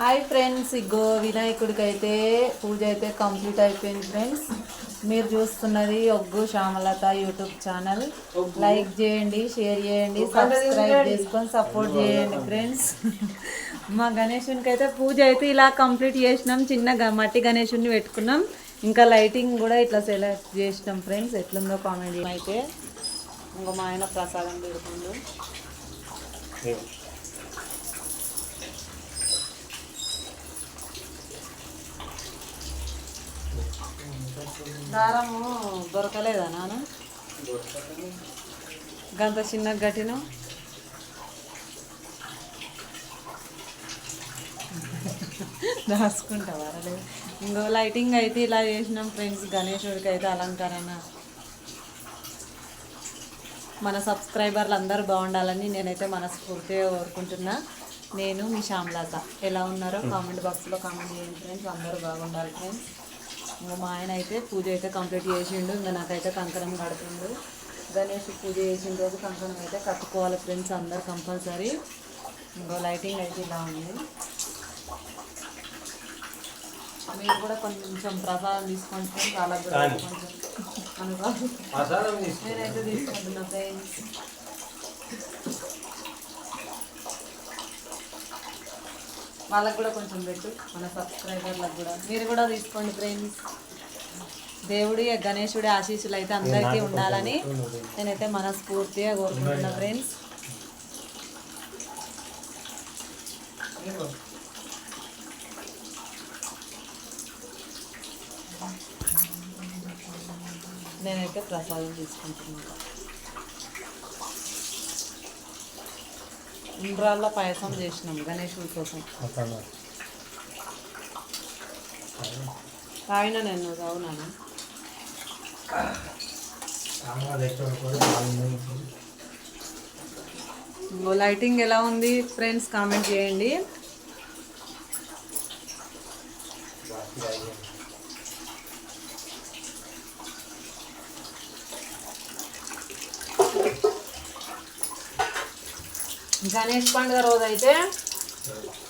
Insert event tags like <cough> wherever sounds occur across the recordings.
Hi friends ఇగో వినాయకుడికి అయితే పూజ అయితే కంప్లీట్ అయిపోయింది ఫ్రెండ్స్. మీరు చూస్తున్నది Oggu Shyamalatha YouTube channel. Like చేయండి షేర్ చేయండి సబ్స్క్రైబ్ చేసుకొని సపోర్ట్ చేయండి ఫ్రెండ్స్. <laughs> మా గణేశునికి అయితే పూజ అయితే ఇలా కంప్లీట్ చేసినాం. చిన్న గ- మట్టి గణేశుని పెట్టుకున్నాం. ఇంకా లైటింగ్ కూడా ఇట్లా సెలెక్ట్ చేసినాం ఫ్రెండ్స్. ఎట్లుందో కామెంట్ అయితే ఇంకో మా ఆయన ప్రసాదం పెడుతుండు. దారము దొరకలేదా నాన్న? గంత చిన్న గట్టిన దాచుకుంటావా? లేదు ఇంకో లైటింగ్ అయితే ఇలా చేసినాం ఫ్రెండ్స్ గణేశుడికి అయితే అలంకరణ. మన సబ్స్క్రైబర్లు అందరూ బాగుండాలని నేనైతే మనస్ఫూర్తిగా కోరుకుంటున్నా. నేను మీ శ్యామలత. ఎలా ఉన్నారో కామెంట్ బాక్స్లో కామెంట్ చేయండి ఫ్రెండ్స్ అందరూ బాగుండాలి ఫ్రెండ్స్. ఇంకా మా ఆయన అయితే పూజ అయితే కంప్లీట్ చేసిండు. ఇంకా నాకైతే కంకణం కడుతుండు. గణేష్ పూజ చేసిన రోజు కంకణం అయితే కట్టుకోవాలి ఫ్రెండ్స్ అందరు కంపల్సరీ. ఇంకో లైటింగ్ అయితే ఇలా ఉంది. మీరు కూడా కొంచెం ప్రసాదం వాళ్ళకి కూడా కొంచెం అనుకో నేనైతే తీసుకుంటున్నా ఫ్రెండ్స్. వాళ్ళకి కూడా కొంచెం పెట్టు మన సబ్స్క్రైబర్లకు కూడా. మీరు కూడా తీసుకోండి ఫ్రెండ్స్ దేవుడి గణేశుడి ఆశీస్సులు అయితే అందరికీ ఉండాలని నేనైతే మనస్ఫూర్తిగా కోరుకుంటున్నా ఫ్రెండ్స్ నేనైతే ప్రసాదం తీసుకుంటున్నాను. ఉండ్రాళ్ళ పాయసం చేసినాం గణేశుడి కోసం. తాగిన నేను ఇంకో లైటింగ్ ఎలా ఉంది ఫ్రెండ్స్ కామెంట్ చేయండి. గణేష్ పండుగ రోజు అయితే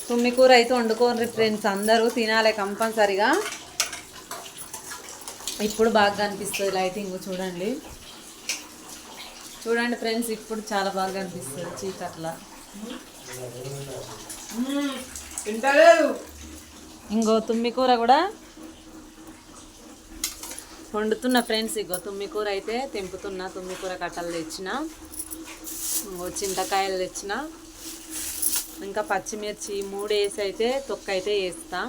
తుమ్మి కూర అయితే వండుకోండి ఫ్రెండ్స్ అందరూ తినాలి కంపల్సరిగా. ఇప్పుడు బాగా అనిపిస్తుంది లైటింగ్ చూడండి. చూడండి ఫ్రెండ్స్ ఇప్పుడు చాలా బాగా అనిపిస్తుంది చీకట్లా. ఇంకో తుమ్మి కూర కూడా వండుతున్న ఫ్రెండ్స్ ఇగో తుమ్మి కూర అయితే తెంపుతున్నా తుమ్మి కూర కట్టలు తెచ్చిన. చింతకాయలు తెచ్చిన. ఇంకా పచ్చిమిర్చి మూడు వేసి అయితే తొక్క అయితే వేస్తా.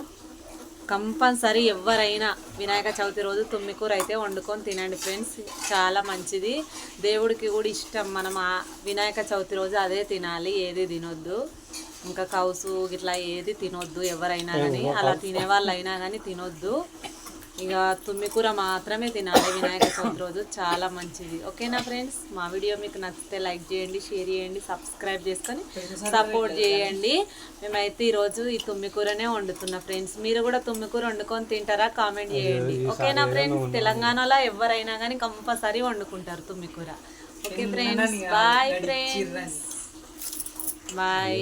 కంపల్సరీ ఎవరైనా వినాయక చవితి రోజు తుమ్మి కూర అయితే వండుకొని తినండి ఫ్రెండ్స్. చాలా మంచిది. దేవుడికి కూడా ఇష్టం. మనం ఆ వినాయక చవితి రోజు అదే తినాలి. ఏది తినొద్దు. ఇంకా కౌసు ఇట్లా ఏది తినొద్దు ఎవరైనా కానీ అలా తినే వాళ్ళు అయినా కానీ తినొద్దు. ఇక తుమ్మి కూర మాత్రమే తినాలి వినాయక చవితి రోజు. చాలా మంచిది. ఓకేనా ఫ్రెండ్స్? మా వీడియో మీకు నచ్చితే లైక్ చేయండి షేర్ చేయండి సబ్స్క్రైబ్ చేసుకొని సపోర్ట్ చేయండి. మేమైతే ఈరోజు ఈ తుమ్మి కూరనే వండుతున్నా ఫ్రెండ్స్. మీరు కూడా తుమ్మి కూర వండుకొని తింటారా? కామెంట్ చేయండి. ఓకేనా ఫ్రెండ్స్? తెలంగాణలో ఎవరైనా కానీ కంపల్సరీ వండుకుంటారు తుమ్మి కూర okay friends bye friends. Bye.